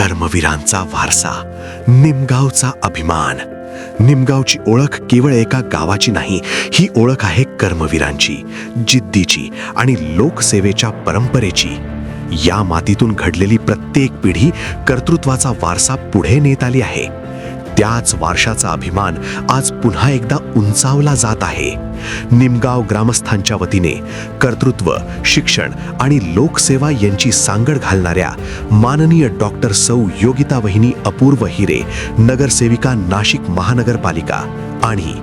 कर्मवीरांचा वारसा निमगावचा अभिमान. निमगावची ओळख केवळ एका गावाची नाही ही ओळख आहे कर्मवीरांची जिद्दीची आणि लोकसेवेच्या परंपरेची. या मातीतून घडलेली प्रत्येक पिढी कर्तृत्वाचा वारसा पुढे नेत आली आहे. त्याच वारशाचा अभिमान आज पुन्हा एकदा उंचावला जात आहे. निमगाव ग्रामस्थांच्या वतीने कर्तृत्व शिक्षण आणि लोकसेवा यांची सांगड घालणाऱ्या माननीय डॉक्टर सौ योगिता वहिनी अपूर्व हिरे नगरसेविका नाशिक महानगरपालिका आणि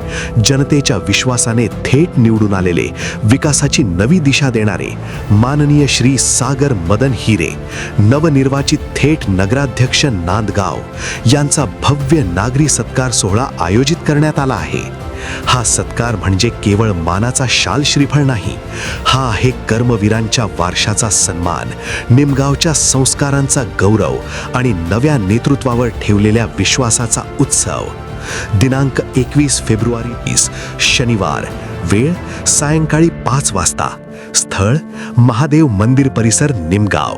जनतेच्या विश्वासाने थेट निवडून आलेले विकासाची नवी दिशा देणारे माननीय श्री सागर मदन हिरे नवनिर्वाचित थेट नगराध्यक्ष नांदगाव यांचा भव्य नागरी सत्कार सोहळा आयोजित करण्यात आला आहे. हा सत्कार म्हणजे केवळ मानाचा शाल श्रीफळ नाही हा आहे कर्मवीरांच्या वारशाचा सन्मान निमगावच्या संस्कारांचा गौरव आणि नव्या नेतृत्वावर ठेवलेल्या विश्वासाचा उत्सव. दिनांक एकवीस फेब्रुवारी वीस शनिवार वेळ सायंकाळी पाच वाजता. स्थळ महादेव मंदिर परिसर निमगाव.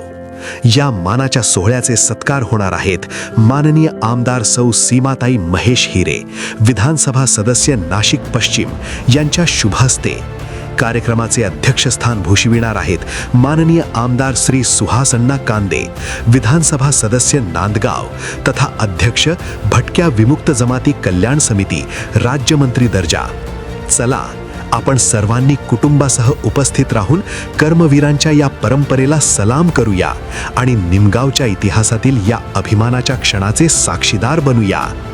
या मानाच्या सोहळ्याचे सत्कार होणार आहेत माननीय आमदार सौ सीमाताई महेश हिरे विधानसभा सदस्य नाशिक पश्चिम यांच्या शुभहस्ते कार्यक्रमाचे अध्यक्षस्थान भूषविणार आहेत माननीय आमदार श्री सुहासण्णा कांदे विधानसभा सदस्य नांदगाव तथा अध्यक्ष भटक्या विमुक्त जमाती कल्याण समिती राज्यमंत्री दर्जा. चला आपण सर्वांनी कुटुंबासह उपस्थित राहून कर्मवीरांच्या या परंपरेला सलाम करूया आणि निमगावच्या इतिहासातील या अभिमानाच्या क्षणाचे साक्षीदार बनूया.